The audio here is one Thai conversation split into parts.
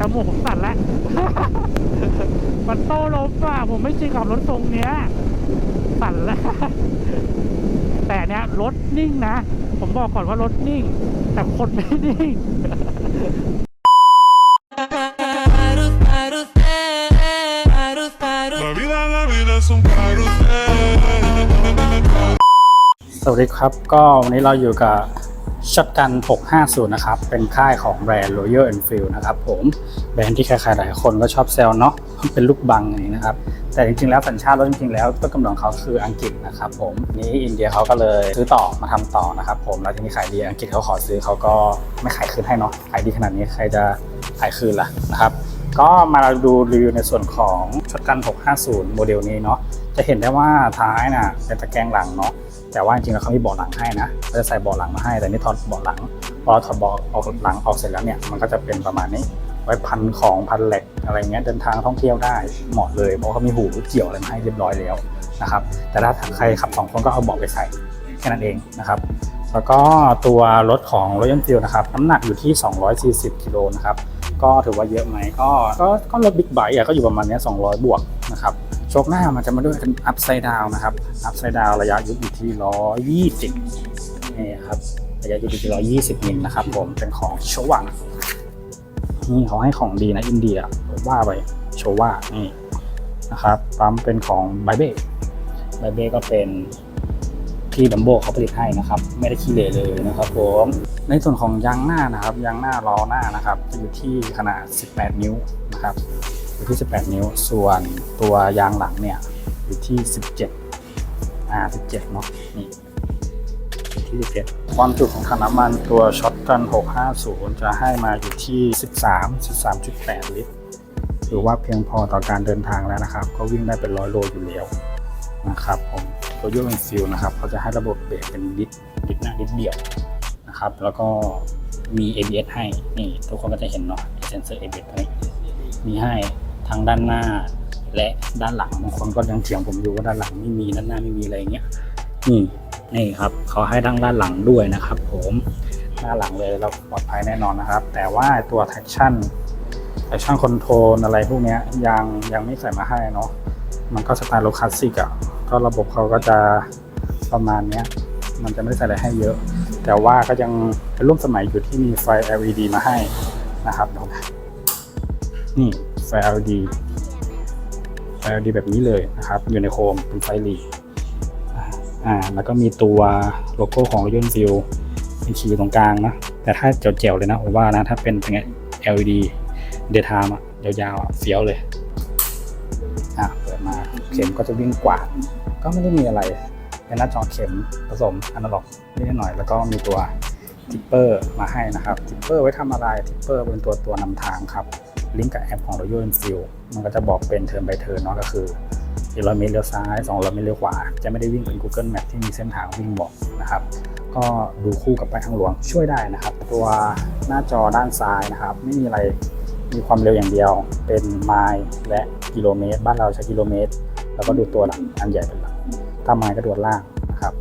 จมูกผมสั่นแล้ว มันโต้ลมว่ะผมไม่ชินกับรถทรงเนี้ย สั่นแล้ว แต่เนี้ยรถนิ่งนะ ผมบอกก่อนว่ารถนิ่ง แต่คนไม่นิ่ง La vida, la vida es un carrusel. สวัสดีครับ ก็วันนี้เราอยู่กับ ช็อตกัน 650 นะครับ เป็นค่ายของแบรนด์ Royal Enfield นะครับผมแบรนด์ที่ใครๆหลายคนก็ชอบแซวเนาะเป็นลูกบังอย่างนี้นะครับ แต่จริงๆแล้วสัญชาติรถจริงๆแล้วต้นกำเนิดเขาคืออังกฤษนะครับผมนี้อินเดียเขาก็เลยซื้อต่อมาทำต่อนะครับผมแล้วที่นี่ขายดีอังกฤษเขาขอซื้อเขาก็ไม่ขายคืนให้เนาะขายดีขนาดนี้ใครจะขายคืนล่ะนะครับก็มาดูรีวิวในส่วนของช็อตกัน 650 โมเดลนี้เนาะจะเห็นได้ว่าท้ายน่ะเป็นตะแกรงหลังเนาะ แต่ว่าจริงๆแล้วเขามีเบาะหลังให้นะเขาจะใส่เบาะหลังมาให้ แต่นี่ถอดเบาะหลังพอถอดเบาะออกหลังออกเสร็จแล้วเนี่ยมันก็จะเป็นประมาณนี้ ไว้พันของพันเหล็กอะไรเงี้ยเดินทางท่องเที่ยวได้เหมาะเลยเพราะเขามีหูเกี่ยวอะไรมาให้เรียบร้อยแล้วนะครับแต่ถ้าใครขับสองคนก็เอาเบาะไปใส่แค่นั้นเองนะครับแล้วก็ตัวรถของ Royal Enfield นะครับน้ำหนักอยู่ที่ 240กิโลนะครับก็ถือว่าเยอะไหมก็ก็ก็รถบิ๊กไบค์อะก็อยู่ประมาณนี้200 บวกนะครับ โชคหน้ามันจะมาด้วยเป็นอัพไซด์ดาวนะครับ อัพไซด์ดาวระยะยุบอยู่ที่ 120นี่ครับ ระยะยุบอยู่ที่ 120มิลนะครับผม เป็นของโชวัง นี่เขาให้ของดีนะอินเดียว่าไปโชว่านี่นะครับ ปั๊มเป็นของไบเบ้ไบเบ้ก็เป็นที่ดัมโบเขาผลิตให้นะครับ ไม่ได้ขี้เหร่เลยนะครับผมในส่วนของยางหน้านะครับ ยางหน้าล้อหน้านะครับจะอยู่ที่ขนาด 18 นิ้วนะครับ อยู่ที่ 18 นิ้ว ส่วนตัวยางหลังเนี่ยอยู่ที่ 17อ่า17 เนาะนี่อยู่ที่17ความจุของถังน้ำมันตัวช็อตกัน 650 จะให้มาอยู่ที่ 13 13.8 ลิตรถือว่าเพียงพอต่อการเดินทางแล้วนะครับ ก็วิ่งได้เป็นร้อยโลอยู่แล้วนะครับผมตัวยูเอ็นฟิลนะครับเขาจะให้ระบบเบรกเป็นดิสดิสหน้าดิสเดี่ยวนะครับ แล้วก็มี ABS ให้ นี่ ทุกคนก็จะเห็นเนาะเซนเซอร์ ABS ให้มีให้ ทั้งด้านหน้า และด้านหลังบางคนก็ยังเถียงผมอยู่ว่าด้านหลังไม่มีด้านหน้าไม่มีอะไรเงี้ยนี่นี่ครับเขาให้ทั้งด้านหลังด้วยนะครับ ผมหน้าหลังเลยเราปลอดภัยแน่นอนนะครับ แต่ว่าตัว traction traction control อะไรพวกเนี้ยยังยังไม่ใส่มาให้เนาะมันก็สไตล์รถคลาสสิกอะก็ระบบเขาก็จะประมาณเนี้ยมันจะไม่ได้ใส่อะไรให้เยอะ แต่ว่าก็ยังเป็นร่วมสมัยอยู่ที่มีไฟ LED มาให้นะครับนี่ ไฟ LED ไฟ LED แบบนี้เลยนะครับ อยู่ในโคมเป็นไฟหลีอ่าแล้วก็มีตัวโลโก้ของ Royal Enfield เป็นขีดตรงกลางนะ แต่ถ้าเจ๋วๆเลยนะผมว่านะถ้าเป็นอย่างเงี้ย LED daytime อะยาวๆอะเฟี้ยวเลยอะเปิดมาเข็มก็จะวิ่งกว่าดก็ไม่ได้มีอะไรเป็นหน้าจอเข็มผสมอนาล็อกนิดหน่อยแล้วก็มีตัวทิปเปอร์มาให้นะครับทิปเปอร์ไว้ทำอะไรทิปเปอร์เป็นตัวตัวนำทางครับ ลิงก์กับแอปของ Royal Enfield มันก็จะบอกเป็นเทิร์น by เทิร์นเนาะก็คือ100เมตรเลี้ยวซ้าย200เมตรเลี้ยวขวา จะไม่ได้วิ่งเป็น Google Map ที่มีเส้นทางวิ่งบอกนะครับ ก็ดูคู่กับป้ายทางหลวงช่วยได้นะครับ ตัวหน้าจอด้านซ้ายนะครับ ไม่มีอะไรมีความเร็วอย่างเดียว เป็นไมล์และกิโลเมตร บ้านเราใช้กิโลเมตร แล้วก็ดูตัวหลังอันใหญ่เป็นหลักถ้าไมล์ก็ดูล่างนะครับ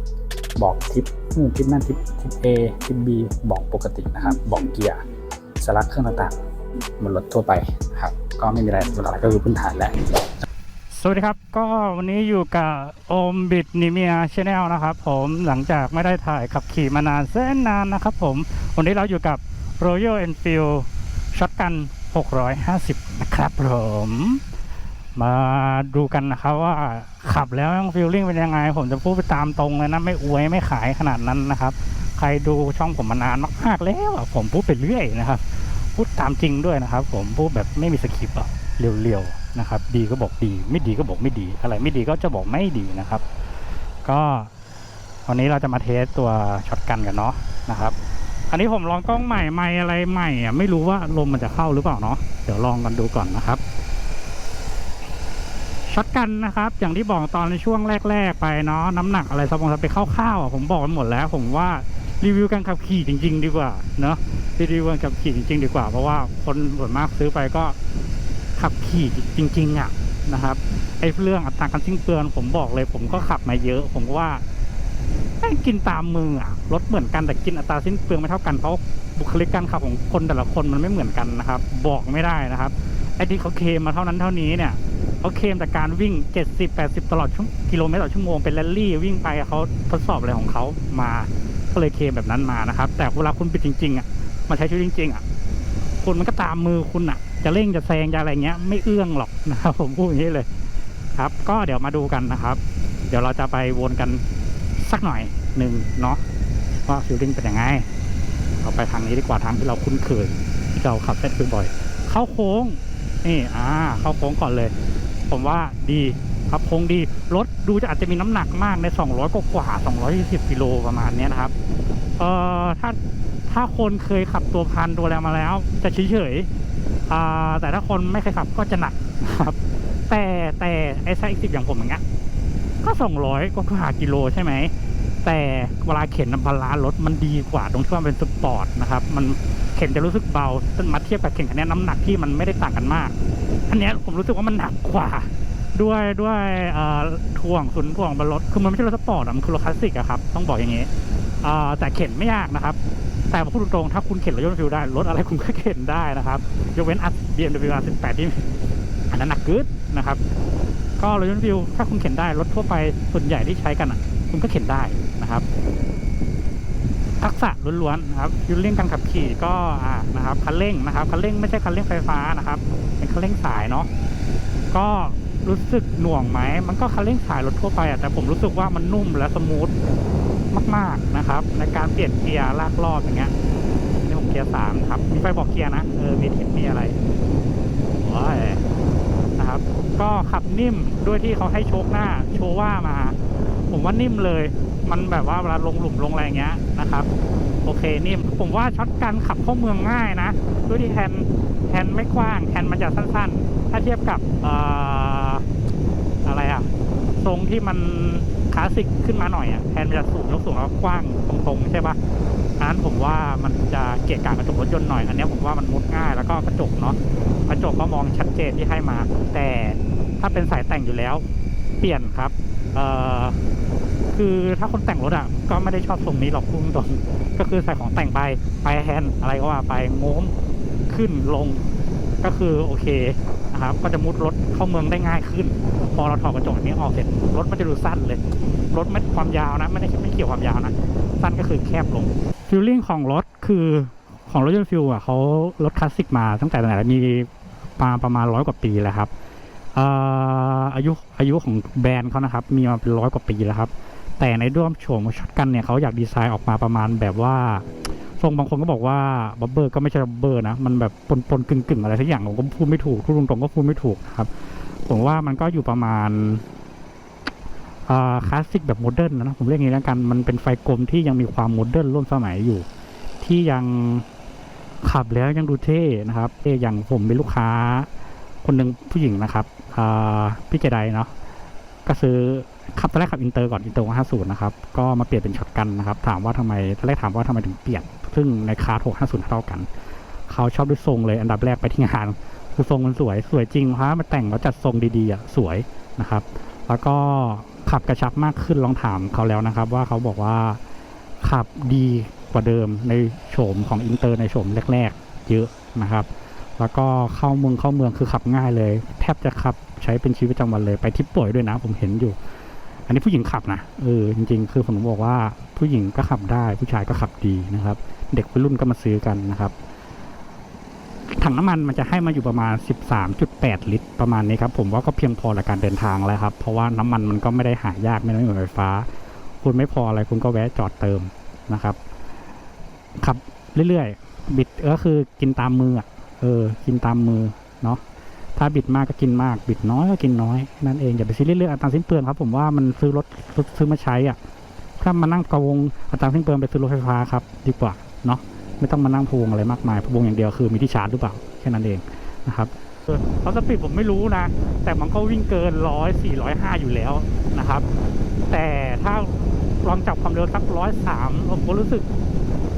บอกทิปนู่นทิปนั่นทิปทิป A ทิป B บอกปกตินะครับ บอกเกียร์สลักเครื่องต่างๆ บนรถทั่วไปครับก็ไม่มีอะไรส่วนอะไรก็คือพื้นฐานแหละสวัสดีครับ ก็วันนี้อยู่กับโอมบิดนิเมียชแนลนะครับผมหลังจากไม่ได้ถ่ายขับขี่มานานแสนนานนะครับผม วันนี้เราอยู่กับ Royal Enfield ช็อตกัน650 นะครับผม มาดูกันนะครับว่าขับแล้วฟีลลิ่งเป็นยังไง ผมจะพูดไปตามตรงเลยนะ ไม่อวยไม่ขายขนาดนั้นนะครับ ใครดูช่องผมมานานมากๆแล้วผมพูดไปเรื่อยนะครับ พูดตามจริงด้วยนะครับ ผมพูดแบบไม่มีสคริปต์อะเรียวๆนะครับ ดีก็บอกดี ไม่ดีก็บอกไม่ดี อะไรไม่ดีก็จะบอกไม่ดีนะครับ ก็วันนี้เราจะมาเทสตัวช็อตกันกันเนาะนะครับ อันนี้ผมลองกล้องใหม่ไม่อะไรใหม่อะไม่รู้ว่าลมมันจะเข้าหรือเปล่าเนาะเดี๋ยวลองกันดูก่อนนะครับช็อตกันนะครับ อย่างที่บอกตอนในช่วงแรก ๆ ไปเนาะน้ำหนักอะไรสมองสไปคร่าวๆอะผมบอกไปหมดแล้ว ผมว่า รีวิวการขับขี่จริง ๆ ดีกว่าเนาะรีวิวการขับขี่จริง ๆ ดีกว่า เพราะว่าคนส่วนมากซื้อไปก็ขับขี่จริง ๆอะนะครับไอ้เรื่องอัตราการสิ้นเปลืองผมบอกเลย ผมก็ขับมาเยอะ ผมว่ากินตามมืออะรถเหมือนกันแต่กินอัตราสิ้นเปลืองไม่เท่ากันเพราะบุคลิกการขับของคนแต่ละคนมันไม่เหมือนกันนะครับ บอกไม่ได้นะครับไอ้ที่เขาเคมมาเท่านั้นเท่านี้เนี่ยเขาเคมแต่การวิ่ง 70 80 ตลอดชั่วกิโลเมตรต่อชั่วโมงเป็นแรลลี่วิ่งไปเขาทดสอบอะไรของเขามา ก็เลยเคมแบบนั้นมานะครับ แต่เวลาคุณปิดจริง ๆอะมาใช้ชีวิตจริง ๆอะคุณมันก็ตามมือคุณอะ จะเร่งจะแซงจะอะไรเงี้ย ไม่เอื้องหรอกนะครับ ผมพูดอย่างนี้เลยครับ ก็เดี๋ยวมาดูกันนะครับ เดี๋ยวเราจะไปวนกันสักหน่อยหนึ่งเนาะว่าฟิลลิ่งเป็นยังไงเราไปทางนี้ดีกว่าทางที่เราคุ้นเคยที่เราขับเส้นบ่อยๆเข้าโค้งนี่อ่า เข้าโค้งก่อนเลย ผมว่าดี ครับคงดีรถดูจะอาจจะมีน้ำหนักมากใน 200 กว่ากว่า220กิโลประมาณนี้นะครับเอ่อถ้าถ้าคนเคยขับตัวพันตัวแล้วมาแล้ว จะเฉยๆอ่าแต่ถ้าคนไม่เคยขับก็จะหนักนะครับ แต่แต่ไอ้ไซส์สิบอย่างผมอย่างเงี้ยก็สองร้อยกว่ากิโลใช่ไหมแต่เวลาเข็นบาลานรถมันดีกว่าตรงที่ว่ามันเป็นสปอร์ตนะครับ มันเข็นจะรู้สึกเบาซึ่งมาเทียบกับเข็นคันนี้น้ำหนักที่มันไม่ได้ต่างกันมากอันนี้ผมรู้สึกว่ามันหนักกว่า ด้วยด้วยถ่วงศูนย์ถ่วงบนรถคือมันไม่ใช่รถสปอร์ตอะมันคือรถคลาสสิกอะครับต้องบอกอย่างนี้แต่เข็นไม่ยากนะครับ แต่พูดตรงๆถ้าคุณเข็นรถยนต์ฟิลได้รถอะไรคุณก็เข็นได้นะครับยกเว้นอัด BMW R18 ที่อันนั้นหนักกึดนะครับ ก็รถยนต์ฟิลถ้าคุณเข็นได้รถทั่วไปส่วนใหญ่ที่ใช้กันอะคุณก็เข็นได้นะครับทักษะล้วนๆนะครับฟิลลิ่งการขับขี่ก็อ่านะครับคันเร่งนะครับคันเร่งไม่ใช่คันเร่งไฟฟ้านะครับ เป็นคันเร่งสายเนาะก็ รู้สึกหน่วงไหม มันก็คันเร่งสายรถทั่วไปอะแต่ผมรู้สึกว่ามันนุ่มและสมูทมาก ๆนะครับ ในการเปลี่ยนเกียร์ลากรอบอย่างเงี้ยนี่ผมเกียร์สามครับ มีไฟบอกเกียร์นะเออมีทิศมีอะไรโอ้ยนะครับ ก็ขับนิ่มด้วยที่เขาให้โชคหน้าโชว่ามา ผมว่านิ่มเลย มันแบบว่าเวลาลงหลุมลงอะไรอย่างเงี้ยนะครับ โอเคนิ่มผมว่าช็อตกันขับเข้าเมืองง่ายนะด้วยที่แฮนแฮนไม่กว้างแฮนมันจะสั้น ๆ ถ้าเทียบกับเอ่อ ทรงที่มันคลาสสิกขึ้นมาหน่อยอะแฮนด์มันจะสูงยกสูงแล้วกว้างตรงๆใช่ปะอันนั้นผมว่ามันจะเกะกะกระจกรถยนต์หน่อย อันนี้ผมว่ามันมุดง่ายแล้วก็กระจกเนาะกระจกก็มองชัดเจนที่ให้มา แต่ถ้าเป็นสายแต่งอยู่แล้ว เปลี่ยนครับเอ่อคือถ้าคนแต่งรถอะ ก็ไม่ได้ชอบทรงนี้หรอกพุ่งตรงก็คือใส่ของแต่งไปไปแฮนด์อะไรก็ว่าไปโง้มขึ้นลง ก็คือโอเคนะครับก็จะมุดรถเข้าเมืองได้ง่ายขึ้น อเราถอดกระจกนี้ออกเสร็จรถมันจะดูสั้นเลย รถไม่ความยาวนะไม่ได้ไม่เกี่ยวความยาวนะ สั้นก็คือแคบลงฟิลลิ่งของรถคือของรถยนต์ฟิลอะเขารถคลาสสิกมาตั้งแต่ไหนแล้วมีมาประมาณร้อยกว่าปีแล้วครับเอ่อายุอายุของแบรนด์เขานะครับ มีมาเป็นร้อยกว่าปีแล้วครับ แต่ในด้วมโฉมช็อตกันเนี่ยเขาอยากดีไซน์ออกมาประมาณแบบว่าทรงบางคนก็บอกว่าบับเบอร์ก็ไม่ใช่บับเบอร์นะ มันแบบปนปนกึ่งกึ่งๆอะไรสักอย่างผมก็พูดไม่ถูกพูดตรงๆก็พูดไม่ถูกครับ ผมว่ามันก็อยู่ประมาณคลาสสิกแบบโมเดิร์นนะผมเรียกย่างนี้แล้วกันมันเป็นไฟกลมที่ยังมีความโมเดิร์นร่วมสมัยอยู่ ที่ยังขับแล้วยังดูเท่นะครับเท่อย่างผมเป็นลูกค้า คนหนึ่งผู้หญิงนะครับพี่เจไดเนาะก็ซื้อขับตอนแรกขับอินเตอร์ก่อนอินเตอร์550นะครับก็มาเปลี่ยนเป็นช็อตกันนะครับ ถามว่าทำไมตอนแรกถามว่าทำไมถึงเปลี่ยน ซึ่งในคาร์650เท่ากัน เขาชอบด้วยทรงเลยอันดับแรกไปที่งาน คือทรงมันสวยสวยจริงพระมันแต่งแล้วจัดทรงดีๆอะสวยนะครับ แล้วก็ขับกระชับมากขึ้นลองถามเขาแล้วนะครับ ว่าเขาบอกว่าขับดีกว่าเดิมในโฉมของอินเตอร์ในโฉมแรก ๆ เยอะนะครับ แล้วก็เข้าเมืองเข้าเมืองคือขับง่ายเลย แทบจะขับใช้เป็นชีวิตประจำวันเลยไปทิปป่วยด้วยนะ ผมเห็นอยู่ อันนี้ผู้หญิงขับนะเออจริง ๆ คือผมบอกว่าผู้หญิงก็ขับได้ ผู้ชายก็ขับดีนะครับ เด็กวัยรุ่นก็มาซื้อกันนะครับ ถังน้ำมันมันจะให้มาอยู่ประมาณ 13.8 ลิตร ประมาณนี้ครับผมว่าก็เพียงพอในการเดินทางแล้วครับ เพราะว่าน้ำมันมันก็ไม่ได้หายากไม่ได้เหมือนไฟฟ้า คุณไม่พออะไรคุณก็แวะจอดเติมนะครับขับเรื่อยๆ บิดก็คือกินตามมือเออ กินตามมือเนาะถ้าบิดมากก็กินมาก บิดน้อยก็กินน้อย นั่นเองอย่าไปซีเรียสเรื่องอัตราสิ้นเปลืองครับ ผมว่ามันซื้อรถซื้อมาใช้อะถ้ามานั่งกระวงอัตราสิ้นเปลืองไปซื้อรถไฟฟ้าครับ ดีกว่าเนาะ ไม่ต้องมานั่งพวงอะไรมากมายพวงอย่างเดียวคือมีที่ชาร์จหรือเปล่าแค่นั้นเองนะครับเพราะสปีดผมไม่รู้นะ แต่มันก็วิ่งเกินร้อยสี่ร้อยห้าอยู่แล้วนะครับ แต่ถ้าลองจับความเร็วสักร้อยสามผมก็รู้สึก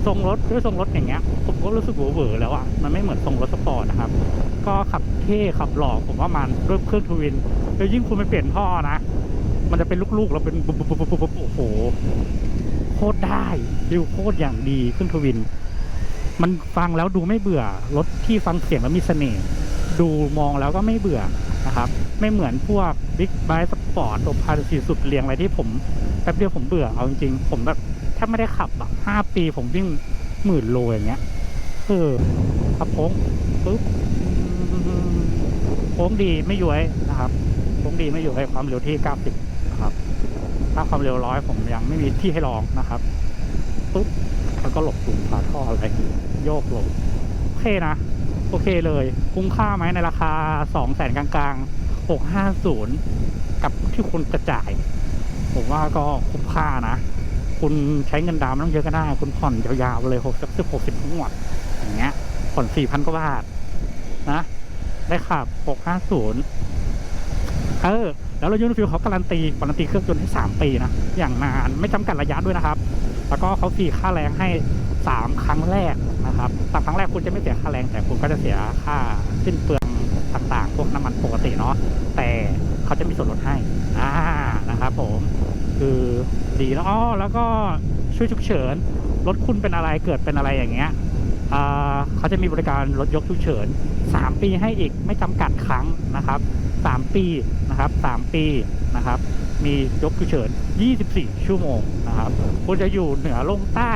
ทรงรถด้วยทรงรถอย่างเงี้ย ผมก็รู้สึกเวอร์แล้วอะมันไม่เหมือนทรงรถสปอร์ตนะครับ ก็ขับเท่ขับหล่อผมว่ามันด้วยเครื่องทวินแล้วยิ่งคุณไปเปลี่ยนท่อนะ มันจะเป็นลูกๆแล้วเป็นปุ๊บปุ๊บปุ๊บปุ๊บโอ้โหโคตรได้ฟิลโคตรอย่างดีเครื่องทวิน มันฟังแล้วดูไม่เบื่อรถที่ฟังเสียงแล้วมีเสน่ห์ดูมองแล้วก็ไม่เบื่อนะครับ ไม่เหมือนพวกบิ๊กไบค์สปอร์ตตัวพาสีสุดเรียงอะไรที่ผมแป๊บเดียวผมเบื่อเอาจริงๆผมแบบแทบไม่ได้ขับอะห้าปีผมวิ่งหมื่นโลอย่างเงี้ยเออขับโค้งปุ๊บโค้งดีไม่ย้วยนะครับโค้งดีไม่ย้วยความเร็วที่90นะครับถ้าความเร็วร้อยผมยังไม่มีที่ให้ลองนะครับปุ๊บแล้วก็หลบกลุ่มฝาท่ออะไร โยกลบโอเคนะ โอเคเลย คุ้มค่าไหมในราคาสองแสนกลางๆหกห้าศูนย์กับที่คุณจะจ่าย ผมว่าก็คุ้มค่านะ คุณใช้เงินดาวน์ไม่ต้องเยอะก็ได้ คุณผ่อนยาวๆเลยหกสิบสิบหกสิบงวดอย่างเงี้ย ผ่อนสี่พันกว่าบาทนะ ได้ขับหกห้าศูนย์เออแล้วรถยนต์ฟิวเขาการันตีการันตีเครื่องยนต์ให้สามปีนะ อย่างนานไม่จำกัดระยะด้วยนะครับ แล้วก็เขาฟรีค่าแรงให้สามครั้งแรก นะครับสามครั้งแรกคุณจะไม่เสียค่าแรงแต่คุณก็จะเสียค่าสิ้นเปลืองต่างๆ พวกน้ำมันปกติเนาะแต่เขาจะมีส่วนลดให้อ่านะครับผมคือดีแล้วอ๋อแล้วก็ช่วยฉุกเฉินรถคุณเป็นอะไรเกิดเป็นอะไรอย่างเงี้ยเขาจะมีบริการรถยกฉุกเฉิน 3 ปีให้อีกไม่จำกัดครั้งนะครับ 3 ปีนะครับ 3 ปีนะครับ มียกฉุกเฉิน 24 ชั่วโมงนะครับคุณจะอยู่เหนือลงใต้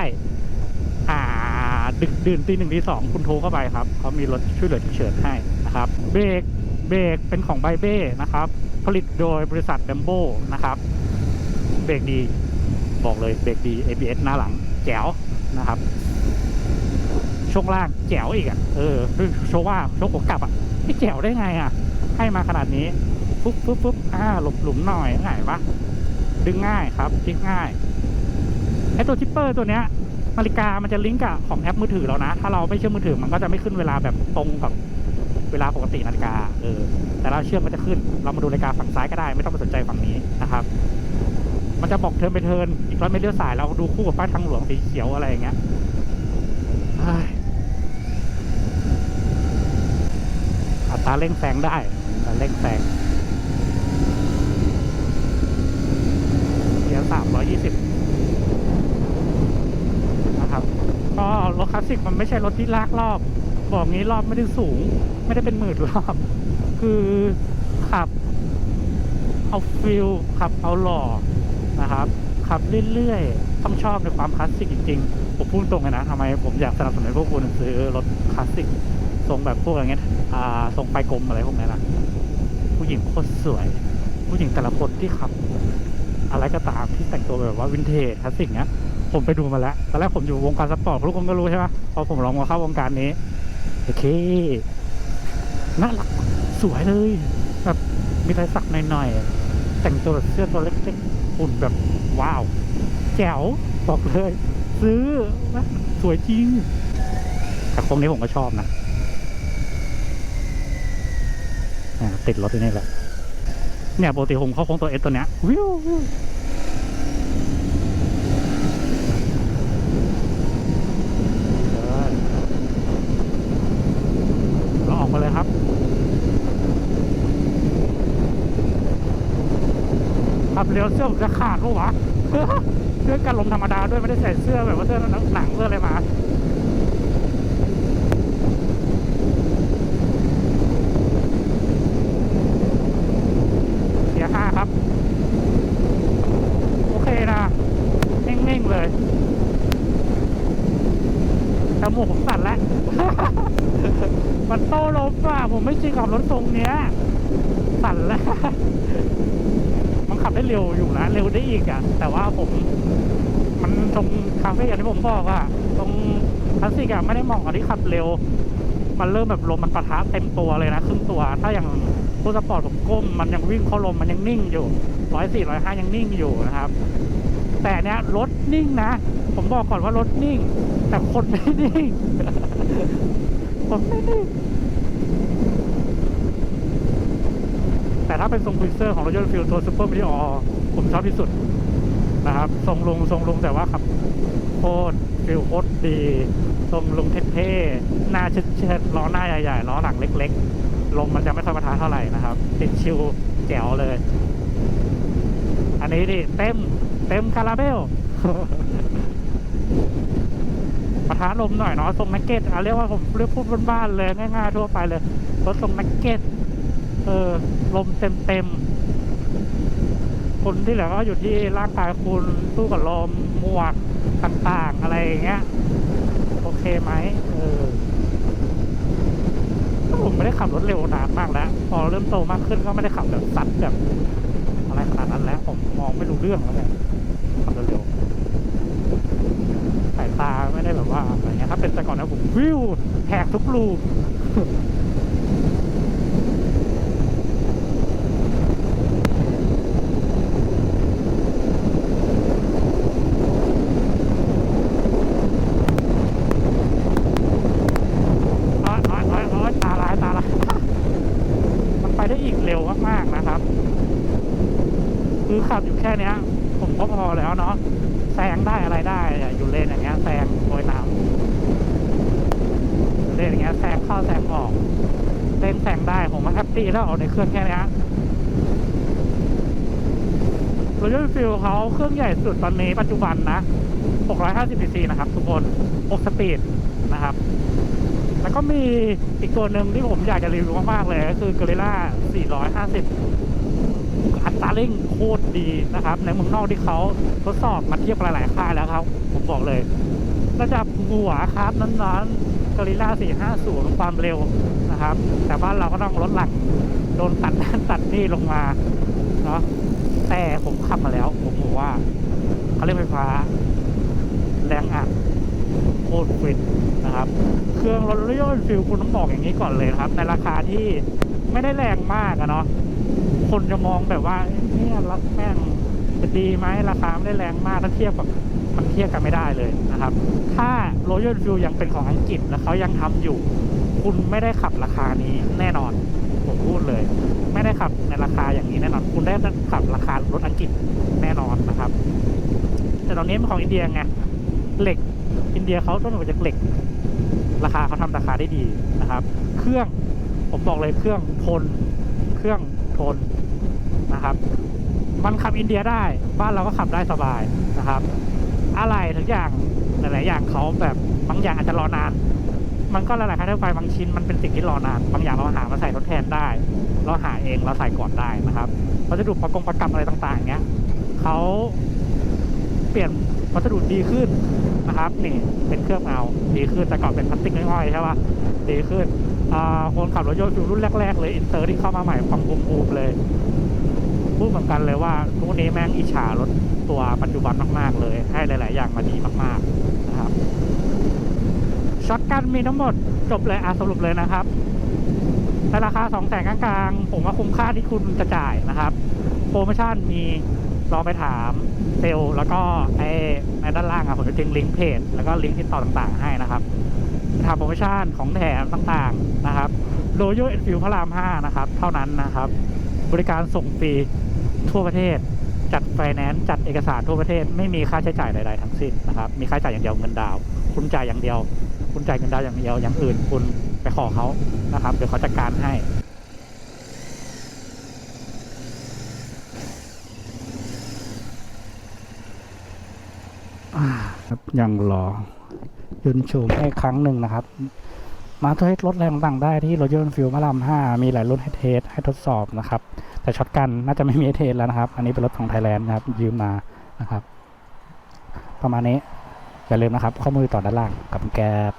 ดึกดื่นตีหนึ่งตีสองคุณโทรเข้าไปครับเขามีรถช่วยเหลือฉุกเฉินให้นะครับเบรกเบรกเป็นของไบเบ้นะครับ ผลิตโดยบริษัทดัมโบนะครับเบรกดีบอกเลยเบรกดี ABS หน้าหลังแจ๋วนะครับช่วงล่างแจ๋วอีกอะเออด้วยโชว่าโชว์หัวกลับอะไม่แจ๋วได้ไงอะ ให้มาขนาดนี้ปุ๊บปุ๊บปุ๊บอ่าหลบหลุมหน่อยง่ายปะดึงง่ายครับพลิกง่ายไอตัวทิปเปอร์ตัวเนี้ย นาฬิกามันจะลิงก์กับของแอปมือถือเรานะ ถ้าเราไม่เชื่อมมือถือมันก็จะไม่ขึ้นเวลาแบบตรงกับเวลาปกตินาฬิกาเออแต่เราเชื่อมมันจะขึ้น เรามาดูนาฬิกาฝั่งซ้ายก็ได้ ไม่ต้องไปสนใจฝั่งนี้นะครับ มันจะบอกเทิร์นไปเทิร์นอีกร้อยเมตรเลี้ยวสายเราดูคู่กับป้ายทางหลวงสีเขียวอะไรอย่างเงี้ยเฮ้ยอัตราเร่งแซงได้อัตราเร่งแซงเกียร์สามร้อยยี่สิบ ก็รถคลาสสิกมันไม่ใช่รถที่ลากรอบ บอกงี้รอบไม่ได้สูง ไม่ได้เป็นหมื่นรอบ คือขับเอาฟิลขับเอาหล่อนะครับขับเรื่อยๆ ต้องชอบในความคลาสสิกจริงๆ ผมพูดตรงเลยนะทำไมผมอยากสนับสนุนพวกคุณซื้อรถคลาสสิกทรงแบบพวกอย่างเงี้ยอ่าทรงไปกลมอะไรพวกนี้นะผู้หญิงโคตรสวย ผู้หญิงแต่ละคนที่ขับ อะไรก็ตามที่แต่งตัวแบบว่าวินเทจคลาสสิกเนี้ย ผมไปดูมาแล้ว ตอนแรกผมอยู่วงการสปอร์ตทุกคนก็รู้ใช่ไหมพอผมลองมาเข้าวงการนี้ โอเค น่ารัก สวยเลย แบบมีลายสักหน่อยๆ แต่งตัวแบบเสื้อตัวเล็กๆหุ่นแบบว้าว แจ๋ว บอกเลย ซื้อ สวยจริงแต่โครงนี้ผมก็ชอบนะติดรถที่นี่แหละ เนี่ยปกติผมเข้าโค้งตัวเอสตัวเนี้ยวิววิวเออเราออกมาเลยครับ ขับเร็วเสื้อผมจะขาดปะวะเสื้อกันลมธรรมดาด้วยไม่ได้ใส่เสื้อแบบว่าเสื้อหนังเสื้ออะไรมาเกียห้าครับ โอเคนะนิ่งๆเลยแต่หมูกผมสั่นแล้วมันโตลมอะผมไม่ชินกับรถทรงเนี้ยสั่นแล้ว ขับได้เร็วอยู่นะเร็วได้อีกอะแต่ว่าผม มันตรงคาเฟ่อย่างที่ผมบอกอะตรงคลาสสิกอะไม่ได้เหมาะกับที่ขับเร็ว มันเริ่มแบบลมมันปะทะเต็มตัวเลยนะครึ่งตัว ถ้าอย่างพูสปอร์ตผมก้มมันยังวิ่งเข้าลมมันยังนิ่งอยู่ร้อยสี่ร้อยห้ายังนิ่งอยู่นะครับ แต่เนี้ยรถนิ่งนะ ผมบอกก่อนว่ารถนิ่ง แต่คนไม่นิ่งคนไม่นิ่ง แต่ถ้าเป็นทรงควิเซอร์ของรถยนต์ฟิลตัวซูเปอร์มินิออผมชอบที่สุดนะครับ ทรงลงทรงลงแต่ว่าขับโคตรฟิลโคตรดี ทรงลงเท่ๆ หน้าเชิดๆล้อหน้าใหญ่ๆล้อหลังเล็ก ๆ ลมมันจะไม่ค่อยมาทะเท่าไหร่นะครับ ติดชิวแจ๋วเลย อันนี้ดิเต็มเต็มคาราเบลปะทะลมหน่อยเนาะทรงนักเก็ตอะเรียกว่าผมเรียกพูดบ้านๆเลยง่ายๆทั่วไปเลยรถทรงนักเก็ต เออ ลมเต็มๆคนที่เหลือก็อยู่ที่ร่างกายคุณสู้กับลมหมวกต่างๆ อะไรอย่างเงี้ย โอเคไหมเออผมไม่ได้ขับรถเร็วนานมากแล้ว พอเริ่มโตมากขึ้นก็ไม่ได้ขับแบบซัดแบบอะไรขนาดนั้นแล้ว ผมมองไม่รู้เรื่องแล้วเนี่ยขับเร็วๆสายตาไม่ได้แบบว่าอะไรเงี้ยถ้าเป็นแต่ก่อนนะผมวิวแหกทุกรู โอ๊ยโอ๊ยโอ๊ยโอ๊ยตาลายตาลาย มันไปได้อีกเร็วมากๆนะครับ คือขับอยู่แค่เนี้ย ผมก็พอแล้วเนาะแซงได้อะไรได้อะอยู่เลนอย่างเงี้ยแซงโดยน้ำเลนอย่างเงี้ยแซงเข้าแซงออกเล นแซงได้ผมว่าแฮปปี้แล้วเอาในเครื่องแค่นี้ยรถยนต์ฟิลเขาเครื่องใหญ่สุดตอนนี้ปัจจุบันนะ 650 cc นะครับ ทุกคน6สปีดนะครับ แล้วก็มีอีกตัวหนึ่งที่ผมอยากจะรีวิวมากๆเลย ก็คือ Gorilla 450 อัตราเร่งโคตรดีนะครับ ในเมืองนอกที่เขาทดสอบมาเทียบหลายๆค่ายแล้วครับ ผมบอกเลยระดับหัวครับนั้นๆ Gorilla 450 ความเร็ว นะครับ แต่บ้านเราก็ต้องลดหลังโดนตัดนั่นตัดนี่ลงมาเนาะแต่ผมขับมาแล้ว ผมบอกว่าเขาเรียกไฟฟ้า แรงอัดโคตรฟินนะครับ เครื่องรถยนต์ฟิลคุณต้องบอกอย่างนี้ก่อนเลยนะครับ ในราคาที่ไม่ได้แรงมากอะเนาะคนจะมองแบบว่าเนี่ยรักแม่งจะดีไหมราคาไม่ได้แรงมากถ้าเทียบกับมันเทียบกันไม่ได้เลยนะครับ ถ้า Royal Enfield ยังเป็นของอังกฤษแล้วเขายังทำอยู่ คุณไม่ได้ขับราคานี้แน่นอน ผมพูดเลย ไม่ได้ขับในราคาอย่างนี้แน่นอน คุณได้ขับราคารถอังกฤษแน่นอนนะครับ แต่ตอนนี้มันของอินเดียไงเหล็กอินเดียเขาต้นมาจากเหล็ก ราคาเขาทำราคาได้ดีนะครับ เครื่องผมบอกเลยเครื่องทน เครื่องทนนะครับ มันขับอินเดียได้ บ้านเราก็ขับได้สบายนะครับ อะไรทุกอย่างหลายๆอย่างเขาแบบบางอย่างอาจจะรอนาน มันก็หลายๆค่าใช้ไฟบางชิ้นมันเป็นสิ่งที่รอนานบางอย่างเราหามาใส่ทดแทนได้ เราหาเองเราใส่ก่อนได้นะครับวัสดุประกงประกับอะไรต่างๆเงี้ยเขาเปลี่ยนวัสดุดีขึ้นนะครับ นี่เป็นเครื่องเอาดีขึ้นแต่ก่อนเป็นพลาสติกง่อยๆใช่ป่ะดีขึ้นอ่าคนขับรถยนต์รุ่นแรกๆเลยอินเตอร์ที่เข้ามาใหม่ฟังบูมๆเลยพูดเหมือนกันเลยว่าทุกวันนี้แม่งอิจฉารถตัวปัจจุบันมาก ๆ เลย ให้หลาย ๆ อย่างมาดีมาก ๆ นะครับ ช็อตกันมีทั้งหมดจบเลยอะสรุปเลยนะครับในราคา2องแสนกลางๆ ผมว่าคุ้มค่าที่คุณจะจ่ายนะครับ โปรโมชั่นมีลองไปถามเซลล์แล้วก็ไอ้ในด้านล่างอะผมจะทิ้งลิงก์เพจแล้วก็ลิงก์ติดต่อต่างๆ ให้นะครับทำโปรโมชั่นของแถมต่างๆนะครับโ o โย e อ็นฟิลพระราม 5 นะครับ เท่านั้นนะครับ บริการส่งฟรีทั่วประเทศ จัดไฟแนนซ์จัดเอกสารทั่วประเทศ ไม่มีค่าใช้จ่ายใดๆทั้งสิ้นนะครับ มีค่าใช้จ่ายอย่างเดียวเงินดาวน์คุณจ่ายอย่างเดียว คุณจ่ายเงินดาวอย่างเดียวอย่างอื่น คุณไปขอเขานะครับ เดี๋ยวเขาจัดการให้อ่าครับยังรอยืนชมให้ครั้งหนึ่งนะครับ มาเทสรถแรงต่างๆได้ที่รถยนต์ฟิลมะลำห้ามีหลายรุ่นให้เทสให้ทดสอบนะครับ แต่ช็อตกันน่าจะไม่มีเทสแล้วนะครับ อันนี้เป็นรถของไทยแลนด์นะครับ ยืมมานะครับ ประมาณนี้ อย่าลืมนะครับ ข้อมูลต่อด้านล่างกับแกบ